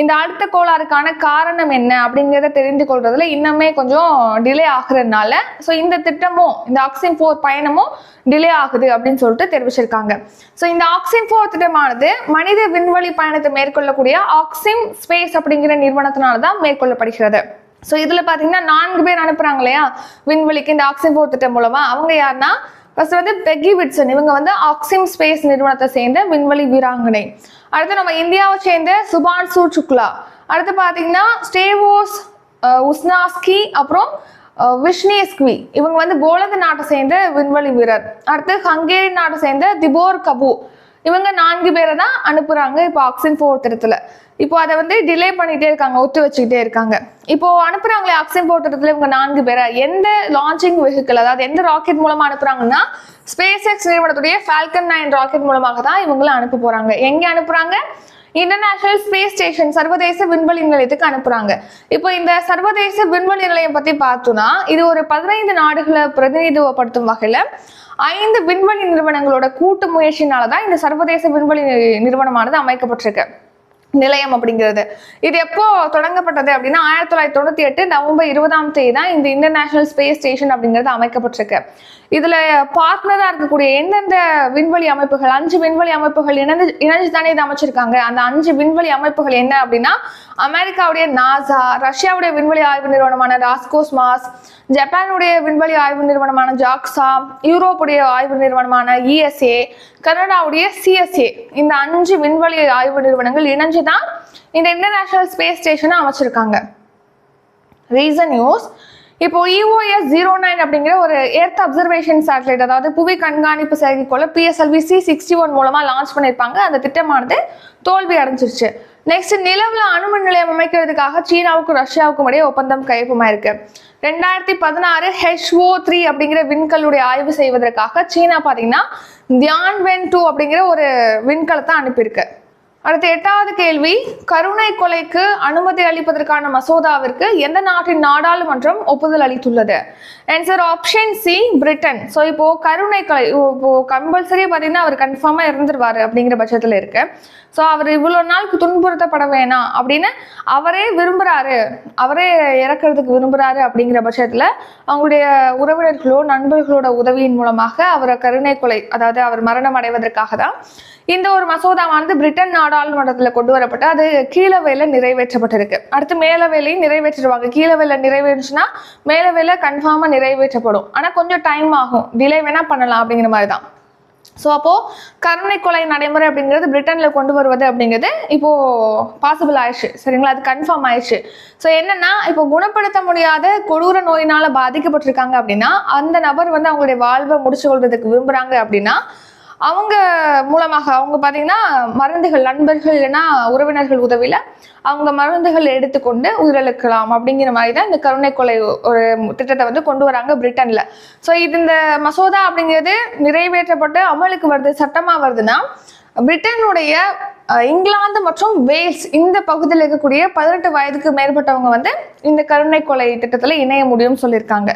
இந்த அடுத்த கோளாறுக்கான காரணம் என்ன அப்படிங்கிறத தெரிந்து கொள்றதுல இன்னுமே கொஞ்சம் டிலே ஆகுறதுனால ஸோ இந்த திட்டமும் இந்த ஆக்சின் ஃபோர் பயணமும் டிலே ஆகுது அப்படின்னு சொல்லிட்டு தெரிவிச்சிருக்காங்க. ஸோ இந்த ஆக்சின் ஃபோர் திட்டமானது மனித விண்வெளி பயணத்தை மேற்கொள்ளக்கூடிய ஆக்சிம் ஸ்பேஸ் அப்படிங்கிற நிறுவனத்தினால தான் மேற்கொள்ளப்படுகிறது. ஸோ இதில் பார்த்தீங்கன்னா நான்கு பேர் அனுப்புறாங்க இல்லையா? விண்வெளிக்கு இந்த ஆக்சின் ஃபோர் திட்டம் மூலமா. அவங்க யாருன்னா ஃபர்ஸ்ட் வந்து பெக்கி விட்சன் இவங்க வந்து ஆக்சிம் ஸ்பேஸ் நிறுவனத்தை சேர்ந்த விண்வெளி வீராங்கனை. அடுத்து நம்ம இந்தியாவை சேர்ந்த சுபான்சு சுக்லா அடுத்து பார்த்தீங்கன்னா ஸ்டேவோஸ் உஸ்னாஸ்கி அப்புறம் அஹ், இவங்க வந்து போலந்து நாட்டை சேர்ந்த விண்வெளி வீரர். அடுத்து ஹங்கேரி நாட்டை சேர்ந்த திபோர் கபு இவங்க நான்கு பேரை தான் அனுப்புறாங்க இப்போ ஆக்சின் ஃபோர் திட்டத்தில் இப்போ அதை வந்து டிலே பண்ணிட்டே இருக்காங்க ஒத்து வச்சுக்கிட்டே இருக்காங்க. இப்போ அனுப்புறாங்களே அக்சன் ஃபோர் இவங்க நான்கு பேரை. எந்த லான்ச்சிங் வெஹிக்கிள் அதாவது எந்த ராக்கெட் மூலமா அனுப்புறாங்கன்னா ஸ்பேஸ் எக்ஸ் நிறுவனத்துடைய ஃபால்கன் நைன் ராக்கெட் மூலமாக தான் இவங்களை அனுப்ப போறாங்க. எங்க அனுப்புறாங்க? இன்டர்நேஷனல் ஸ்பேஸ் ஸ்டேஷன் சர்வதேச விண்வெளி நிலையத்துக்கு அனுப்புறாங்க. இப்போ இந்த சர்வதேச விண்வெளி நிலையம் பத்தி பார்த்தோம்னா இது ஒரு பதினைந்து நாடுகளை பிரதிநிதித்துவப்படுத்தும் வகையில ஐந்து விண்வெளி நிறுவனங்களோட கூட்டு முயற்சினால தான் இந்த சர்வதேச விண்வெளி நிறுவனமானது அமைக்கப்பட்டிருக்கு. நிலையம் அப்படிங்கிறது. இது எப்போ தொடங்கப்பட்டது அப்படின்னா ஆயிரத்தி தொள்ளாயிரத்தி தொண்ணூத்தி எட்டு நவம்பர் இருபதாம் தேதி தான் இந்த இன்டர்நேஷனல் ஸ்பேஸ் ஸ்டேஷன் அப்படிங்கிறது அமைக்கப்பட்டிருக்கு. இதுல பார்ட்னரா இருக்கக்கூடிய எந்தெந்த விண்வெளி அமைப்புகள் அஞ்சு விண்வெளி அமைப்புகள் இணைந்து இணைஞ்சு தானே இது அமைச்சிருக்காங்க? அந்த அஞ்சு விண்வெளி அமைப்புகள் என்ன அப்படின்னா அமெரிக்காவுடைய நாசா ரஷ்யாவுடைய விண்வெளி ஆய்வு நிறுவனமான ராஸ்கோஸ்மாஸ் ஜப்பானுடைய விண்வெளி ஆய்வு நிறுவனமான ஜாக்ஸா யூரோப்புடைய ஆய்வு நிறுவனமான இஎஸ்ஏ கனடாவுடைய சிஎஸ்ஏ இந்த அஞ்சு விண்வெளி ஆய்வு நிறுவனங்கள் இணைஞ்சு தான் இந்த இன்டர்நேஷனல் ஸ்பேஸ் ஸ்டேஷனை அமைச்சிருக்காங்க. ரீசன் நியூஸ் இப்போ இஓஎஸ் ஜீரோ நைன் அப்படிங்கிற ஒரு எர்த் அப்சர்வேஷன் சேட்டலைட் அதாவது புவி கண்காணிப்பு செயற்கைக்கோள பிஎஸ்எல்வி சி சிக்ஸ்டி ஒன் மூலமா லான்ச் பண்ணியிருப்பாங்க. அந்த திட்டமானது தோல்வி அடைஞ்சிருச்சு. நெக்ஸ்ட் நிலவில் அணுமின் நிலையம் அமைக்கிறதுக்காக சீனாவுக்கும் ரஷ்யாவுக்கும் இடையே ஒப்பந்தம் கையொப்பமாயிருக்கு. ரெண்டாயிரத்தி பதினாறு ஹெச்ஓ த்ரீ அப்படிங்கிற விண்கல்லுடைய ஆய்வு செய்வதற்காக சீனா பார்த்தீங்கன்னா தியான் வென் டூ அப்படிங்கிற ஒரு விண்கலத்தை அனுப்பியிருக்கு. அடுத்த எட்டாவது கேள்வி கருணை கொலைக்கு அனுமதி அளிப்பதற்கான மசோதாவிற்கு எந்த நாட்டின் நாடாளுமன்றம் ஒப்புதல் அளித்துள்ளது? Answer option C Britain so இப்போ கருணை கொலை இப்போ கம்பல்சரி பார்த்தீங்கன்னா அவர் கன்ஃபார்மாக இறந்துருவார் அப்படிங்கிற பட்சத்தில் இருக்கு. ஸோ அவர் இவ்வளோ நாளுக்கு துன்புறுத்தப்பட வேணாம் அப்படின்னு அவரே விரும்புகிறாரு அவரே இறக்கிறதுக்கு விரும்புகிறாரு அப்படிங்கிற பட்சத்தில் அவங்களுடைய உறவினர்களோ நண்பர்களோட உதவியின் மூலமாக அவரை கருணை கொலை அதாவது அவர் மரணம் அடைவதற்காக தான் இந்த ஒரு மசோதாவானது பிரிட்டன் நாடாளுமன்றத்தில் கொண்டு வரப்பட்டு அது கீழவையில் நிறைவேற்றப்பட்டிருக்கு. அடுத்து மேலவேலையும் நிறைவேற்றிடுவாங்க. கீழவையில் நிறைவேறுச்சுன்னா மேலவேலை கன்ஃபார்மாக நிறைவேற்றப்படும். ஆனால் கொஞ்சம் டைம் ஆகும். டிலே வேணால் பண்ணலாம் அப்படிங்கிற மாதிரி தான். ஸோ அப்போது கருணை கொலை நடைமுறை அப்படிங்கிறது பிரிட்டனில் கொண்டு வருவது அப்படிங்கிறது இப்போது பாசிபிள் ஆயிடுச்சு. சரிங்களா? அது கன்ஃபார்ம் ஆயிடுச்சு. ஸோ என்னென்னா இப்போ குணப்படுத்த முடியாத கொடூர நோயினால் பாதிக்கப்பட்டிருக்காங்க அப்படின்னா அந்த நபர் வந்து அவங்களுடைய வாழ்வை முடிச்சு கொள்றதுக்கு விரும்புகிறாங்க அப்படின்னா அவங்க மூலமாக அவங்க பார்த்தீங்கன்னா மருந்துகள் நண்பர்கள் இல்லைன்னா உறவினர்கள் உதவியில் அவங்க மருந்துகள் எடுத்துக்கொண்டு உயிரிழக்கலாம் அப்படிங்கிற மாதிரி தான் இந்த கருணை கொலை ஒரு திட்டத்தை வந்து கொண்டு வராங்க பிரிட்டனில். ஸோ இது இந்த மசோதா அப்படிங்கிறது நிறைவேற்றப்பட்டு அமலுக்கு வருது சட்டமாக வருதுன்னா பிரிட்டனுடைய இங்கிலாந்து மற்றும் வேல்ஸ் இந்த பகுதியில் இருக்கக்கூடிய பதினெட்டு வயதுக்கு மேற்பட்டவங்க வந்து இந்த கருணை கொலை திட்டத்தில் இணைய முடியும்னு சொல்லியிருக்காங்க.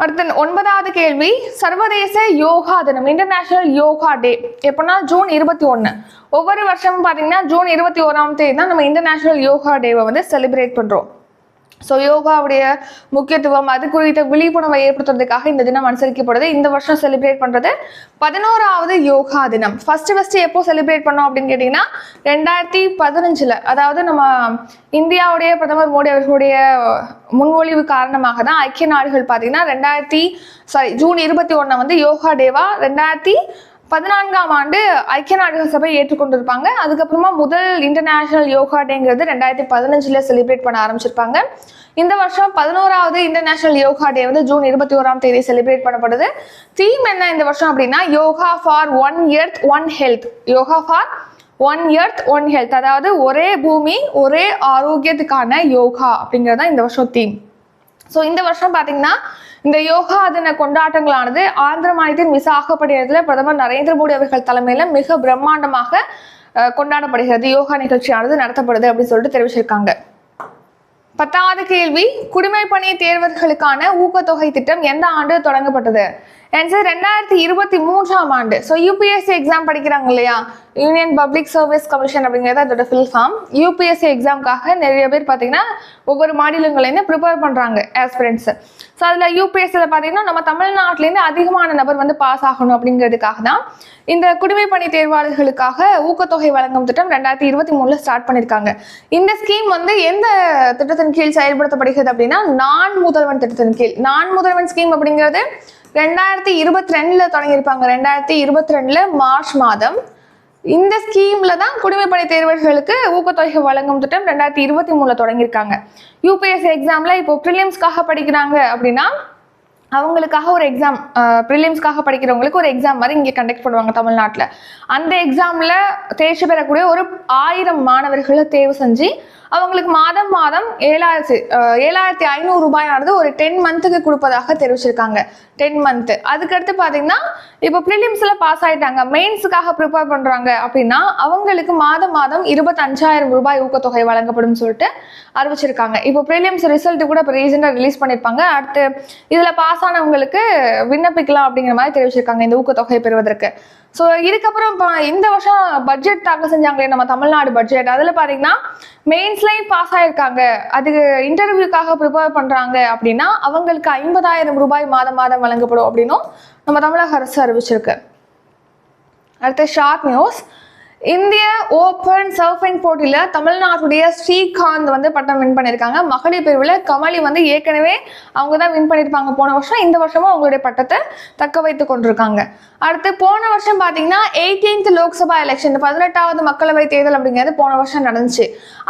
அடுத்த ஒன்பதாவது கேள்வி சர்வதேச யோகா தினம் இன்டர்நேஷனல் யோகா டே எப்போனா ஜூன் இருபத்தி ஒன்று ஒவ்வொரு வருஷமும் பார்த்தீங்கன்னா ஜூன் இருபத்தி ஓராம் தேதி தான் நம்ம இன்டர்நேஷனல் யோகா டேவை வந்து செலிப்ரேட் பண்ணுறோம் ஸோ யோகாவுடைய முக்கியத்துவம் அது குறித்த விழிப்புணர்வை ஏற்படுத்துறதுக்காக இந்த தினம் அனுசரிக்கப்படுது. இந்த வருஷம் செலிப்ரேட் பண்ணுறது பதினோராவது யோகா தினம். ஃபர்ஸ்ட் ஃபஸ்ட்டு எப்போ செலிப்ரேட் பண்ணோம் அப்படின்னு கேட்டிங்கன்னா ரெண்டாயிரத்தி பதினஞ்சில் அதாவது நம்ம இந்தியாவுடைய பிரதமர் மோடி அவர்களுடைய முன்மொழிவு காரணமாக தான் ஐக்கிய நாடுகள் பார்த்தீங்கன்னா ரெண்டாயிரத்தி சாரி ஜூன் இருபத்தி ஒன்றை வந்து யோகா டேவா ரெண்டாயிரத்தி பதினான்காம் ஆண்டு ஐக்கிய நாடுகள் சபை ஏற்றுக்கொண்டிருப்பாங்க. அதுக்கப்புறமா முதல் இன்டர்நேஷனல் யோகா டேங்கிறது ரெண்டாயிரத்தி பதினஞ்சுல செலிப்ரேட் பண்ண ஆரம்பிச்சிருப்பாங்க. இந்த வருஷம் பதினோராவது இன்டர்நேஷனல் யோகா டே வந்து ஜூன் இருபத்தி ஓராம் தேதி செலிப்ரேட் பண்ணப்படுது. தீம் என்ன இந்த வருஷம் அப்படின்னா yoga for one earth one health yoga for one earth one health அதாவது ஒரே பூமி ஒரே ஆரோக்கியத்துக்கான யோகா அப்படிங்கிறது தான் இந்த வருஷம் தீம் ஸோ இந்த வருஷம் பார்த்தீங்கன்னா இந்த யோகா தின கொண்டாட்டங்களானது ஆந்திர மாநிலத்தின் விசாகப்பட்டினத்தில் பிரதமர் நரேந்திர மோடி அவர்கள் தலைமையில் மிக பிரம்மாண்டமாக கொண்டாடப்படுகிறது. யோகா நிகழ்ச்சியானது நடத்தப்படுது அப்படின்னு சொல்லிட்டு தெரிவிச்சிருக்காங்க. பத்தாவது கேள்வி குடிமை பணி தேர்வர்களுக்கான ஊக்கத்தொகை திட்டம் எந்த ஆண்டு தொடங்கப்பட்டது? ஆன்சர் ரெண்டாயிரத்தி இருபத்தி மூன்றாம் ஆண்டு. ஸோ யூபிஎஸ்சி எக்ஸாம் படிக்கிறாங்க இல்லையா? யூனியன் பப்ளிக் சர்வீஸ் கமிஷன் அப்படிங்கிறது அதோட ஃபில் ஃபார்ம் யூபிஎஸ்சி எக்ஸாம்க்காக நிறைய பேர் பார்த்தீங்கன்னா ஒவ்வொரு மாநிலங்களையும் ப்ரிப்பேர் பண்ணுறாங்க ஆஸ்பிரண்ட்ஸ் ஸோ அதில் யூபிஎஸ்சியில் பார்த்தீங்கன்னா நம்ம தமிழ்நாட்டிலேருந்து அதிகமான நபர் வந்து பாஸ் ஆகணும் அப்படிங்கிறதுக்காக தான் இந்த குடிமை பணி தேர்வாளர்களுக்காக ஊக்கத்தொகை வழங்கும் திட்டம் ரெண்டாயிரத்தி இருபத்தி மூணில் ஸ்டார்ட் பண்ணியிருக்காங்க இந்த ஸ்கீம் வந்து எந்த திட்டத்தின் கீழ் செயல்படுத்தப்படுகிறது அப்படின்னா நான் முதல்வன் திட்டத்தின் கீழ். நான் முதல்வன் ஸ்கீம் அப்படிங்கிறது ரெண்டாயிரத்தி இருபத்தி ரெண்டுல தொடங்கியிருப்பாங்க. ரெண்டாயிரத்தி இருபத்தி ரெண்டுல மார்ச் மாதம். இந்த ஸ்கீம்ல தான் குடிமைப்படை தேர்வர்களுக்கு ஊக்கத்தொகை வழங்கும் திட்டம் ரெண்டாயிரத்தி இருபத்தி மூணுல தொடங்கியிருக்காங்க. யூபிஎஸ்சி எக்ஸாம்ல இப்போ ப்ரிலிம்ஸ்க்காக படிக்கிறாங்க அப்படின்னா அவங்களுக்காக ஒரு எக்ஸாம் ப்ரிலிம்ஸ்க்காக படிக்கிறவங்களுக்கு ஒரு எக்ஸாம் மாதிரி இங்கே கண்டக்ட் பண்ணுவாங்க தமிழ்நாட்டில். அந்த எக்ஸாமில் தேர்ச்சி பெறக்கூடிய ஒரு ஆயிரம் மாணவர்களை தேர்வு செஞ்சு அவங்களுக்கு மாதம் மாதம் ஏழாயிரத்தி ஏழாயிரத்தி ஐநூறு ரூபாயானது ஒரு டென் மந்த்துக்கு கொடுப்பதாக தெரிவிச்சிருக்காங்க. டென் மந்த்து அதுக்கடுத்து பார்த்தீங்கன்னா இப்போ ப்ரிலிம்ஸ்ல பாஸ் ஆயிட்டாங்க. மெயின்ஸுக்காக ப்ரிப்பேர் பண்றாங்க அப்படின்னா அவங்களுக்கு மாதம் மாதம் இருபத்தஞ்சாயிரம் ரூபாய் ஊக்கத்தொகை வழங்கப்படும் சொல்லிட்டு அறிவிச்சிருக்காங்க. இப்போ ப்ரிலிம்ஸ் ரிசல்ட் கூட இப்போ ரீசெண்டாக ரிலீஸ் பண்ணியிருப்பாங்க அடுத்து இதில் பாஸ் ஆனவங்களுக்கு விண்ணப்பிக்கலாம் அப்படிங்கிற மாதிரி தெரிவிச்சிருக்காங்க இந்த ஊக்கத்தொகை பெறுவதற்கு. ஸோ இதுக்கப்புறம் இப்போ இந்த வருஷம் பட்ஜெட் தாக்கல் செஞ்சாங்களே நம்ம தமிழ்நாடு பட்ஜெட் அதில் பார்த்தீங்கன்னா மெயின்ஸ்லையும் பாஸ் ஆயிருக்காங்க. அதுக்கு இன்டர்வியூக்காக ப்ரிப்பேர் பண்ணுறாங்க அப்படின்னா அவங்களுக்கு ஐம்பதாயிரம் ரூபாய் மாதம் மாதம் வழங்கப்படும் அப்படின்னும் நம்ம தமிழக அரசு அறிவிச்சிருக்கு. அடுத்து ஷார்ட் நியூஸ் இந்திய ஓப்பன் சர்ஃபிங் போட்டியில் தமிழ்நாட்டுடைய ஸ்ரீகாந்த் வந்து பட்டம் வின் பண்ணியிருக்காங்க. மகளிர் பிரிவில் கமலி வந்து ஏற்கனவே அவங்க தான் வின் பண்ணியிருப்பாங்க. போன வருஷம் இந்த வருஷமும் அவங்களுடைய பட்டத்தை தக்க வைத்து கொண்டிருக்காங்க. அடுத்து போன வருஷம் பார்த்தீங்கன்னா எயிட்டீன்த் லோக்சபா எலெக்ஷன் பதினெட்டாவது மக்களவை தேர்தல் அப்படிங்கிறது போன வருஷம் நடந்துச்சு.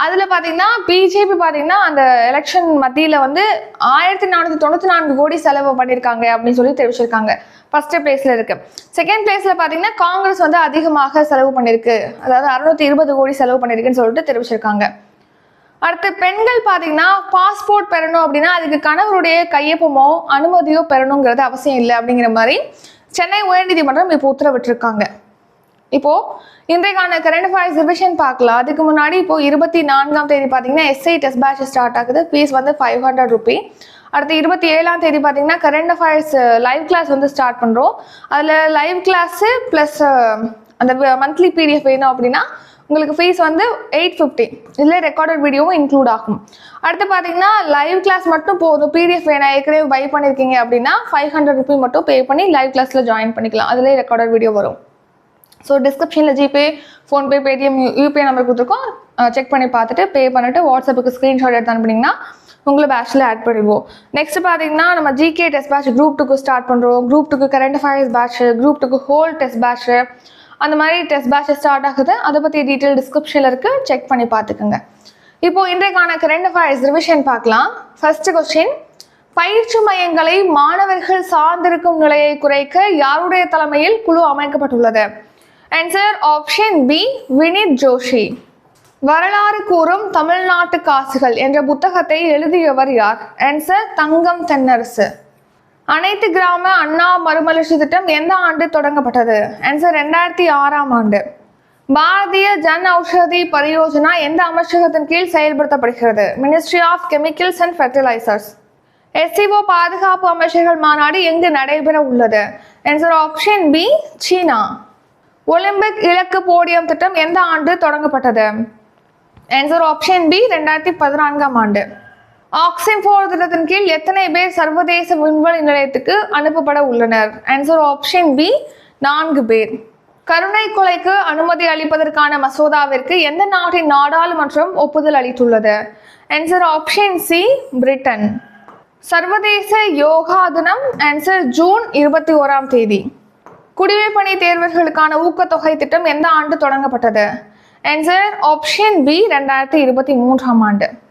அதில் பார்த்தீங்கன்னா பிஜேபி பார்த்தீங்கன்னா அந்த எலெக்ஷன் மத்தியில் வந்து ஆயிரத்தி நானூற்றி தொண்ணூற்றி நான்கு கோடி செலவு பண்ணியிருக்காங்க அப்படின்னு சொல்லி தெரிவிச்சிருக்காங்க. ஃபர்ஸ்ட் பிளேஸில் இருக்கு. செகண்ட் பிளேஸில் பார்த்தீங்கன்னா காங்கிரஸ் வந்து அதிகமாக செலவு பண்ணியிருக்கு. அதாவது அறுநூத்தி இருபது கோடி செலவு பண்ணிருக்குன்னு சொல்லிட்டு தெரிவிச்சிருக்காங்க. அடுத்து பெண்கள் பார்த்தீங்கன்னா பாஸ்போர்ட் பெறணும் அப்படின்னா அதுக்கு கணவருடைய கையொப்பமோ அனுமதியோ பெறணுங்கிறது அவசியம் இல்லை அப்படிங்கிற மாதிரி சென்னை உயர்நீதிமன்றம் இப்போ உத்தரவிட்டிருக்காங்க. இப்போ இன்றைக்கான கரண்ட் அஃபேர்ஸ் ரிவிஷன் பார்க்கலாம். அதுக்கு முன்னாடி இப்போ இருபத்தி நான்காம் தேதி பார்த்தீங்கன்னா எஸ்ஐ டெஸ்ட் பேட்ச் ஸ்டார்ட் ஆகுது. ஃபீஸ் வந்து ஃபைவ் ஹண்ட்ரட் ருபி அடுத்து இருபத்தி ஏழாம் தேதி பார்த்தீங்கன்னா கரண்ட் அஃபேர்ஸ் லைவ் கிளாஸ் வந்து ஸ்டார்ட் பண்ணுறோம் அதில் லைவ் கிளாஸு ப்ளஸ் அந்த மந்த்லி பிடிஎஃப் வேணும் அப்படின்னா உங்களுக்கு ஃபீஸ் வந்து எயிட் ஃபிஃப்டி இதில் ரெக்கார்டட் வீடியோவும் இன்க்ளூட் ஆகும். அடுத்து பார்த்தீங்கன்னா லைவ் கிளாஸ் மட்டும் போதும். பிடிஎஃப் வேணா ஏற்கனவே பை பண்ணியிருக்கீங்க அப்படின்னா ஃபைவ் ஹண்ட்ரட் ருபி மட்டும் பே பண்ணி லைவ் கிளாஸில் ஜாயின் பண்ணிக்கலாம். அதிலே ரெக்கார்டட் வீடியோ வரும். ஸோ டிஸ்கிரிப்ஷனில் GPay PhonePe Paytm UPI number கொடுத்துருக்கோம். செக் பண்ணி பார்த்துட்டு பே பண்ணிட்டு வாட்ஸ்அப்புக்கு ஸ்க்ரீன்ஷாட் எடுத்து அனுப்புனீங்கன்னா உங்களை பேட்சில் ஆட் பண்ணிடுவோம். நெக்ஸ்ட் பார்த்தீங்கன்னா நம்ம ஜிகே டெஸ்ட் பேட்ச் குரூப் டூக்கு ஸ்டார்ட் பண்ணுறோம் குரூப் டூக்கு கரண்ட் அஃபேர்ஸ் பேட்ச் குரூப் டூக்கு ஹோல் டெஸ்ட் பேட்ச்சு அந்த மாதிரி டெஸ்ட் பேட்ச் ஸ்டார்ட் ஆகுது. அதை பற்றி டீட்டெயில் டிஸ்கிரிப்ஷனில் இருக்குது செக் பண்ணி பார்த்துக்குங்க. இப்போ இன்றைக்கான கரண்ட் அஃபேர்ஸ் ரிவிஷன் பார்க்கலாம். ஃபர்ஸ்ட் கொஸ்டின் பயிற்சி மையங்களை மாணவர்கள் சார்ந்திருக்கும் நிலையை குறைக்க யாருடைய தலைமையில் குழு அமைக்கப்பட்டுள்ளது? Answer option B Vinit Joshi வரலாறு கூறும் தமிழ்நாட்டு காசுகள் என்ற புத்தகத்தை எழுதியவர் யார்? ஆன்சர் தங்கம் தென்னரசு. அனைத்து கிராம அண்ணா மறுமலர்ச்சி திட்டம் எந்த ஆண்டு தொடங்கப்பட்டது? ஆன்சர் ரெண்டாயிரத்தி ஆறாம் ஆண்டு. பாரதிய ஜன் ஔஷதி பரியோஜனா எந்த அமைச்சகத்தின் கீழ் செயல்படுத்தப்படுகிறது? Ministry of chemicals and fertilizers SCO பாதுகாப்பு அமைச்சர்கள் மாநாடு எங்கு நடைபெற உள்ளது? Answer option B China. Olympic இலக்கு போடியம் திட்டம் எந்த ஆண்டு தொடங்கப்பட்டது? ஆன்சர் ஆப்ஷன் பி ரெண்டாயிரத்தி பதினான்காம் ஆண்டு. ஆக்சிம் திட்டத்தின் கீழ் எத்தனை பேர் சர்வதேச விண்வெளி நிலையத்துக்கு அனுப்பப்பட உள்ளனர்? ஆன்சர் ஆப்ஷன் பி நான்கு பேர். கருணை கொலைக்கு அனுமதி அளிப்பதற்கான மசோதாவிற்கு எந்த நாட்டின் நாடாளுமன்றம் ஒப்புதல் அளித்துள்ளது? ஆன்சர் ஆப்ஷன் சி பிரிட்டன் சர்வதேச யோகா தினம் ஆன்சர் ஜூன் இருபத்தி ஓராம் தேதி. குடிமைப்பணி தேர்வர்களுக்கான ஊக்கத்தொகை திட்டம் எந்த ஆண்டு தொடங்கப்பட்டது? ஆன்சர் ஆப்ஷன் பி ரெண்டாயிரத்தி இருபத்தி மூன்றாம் ஆண்டு.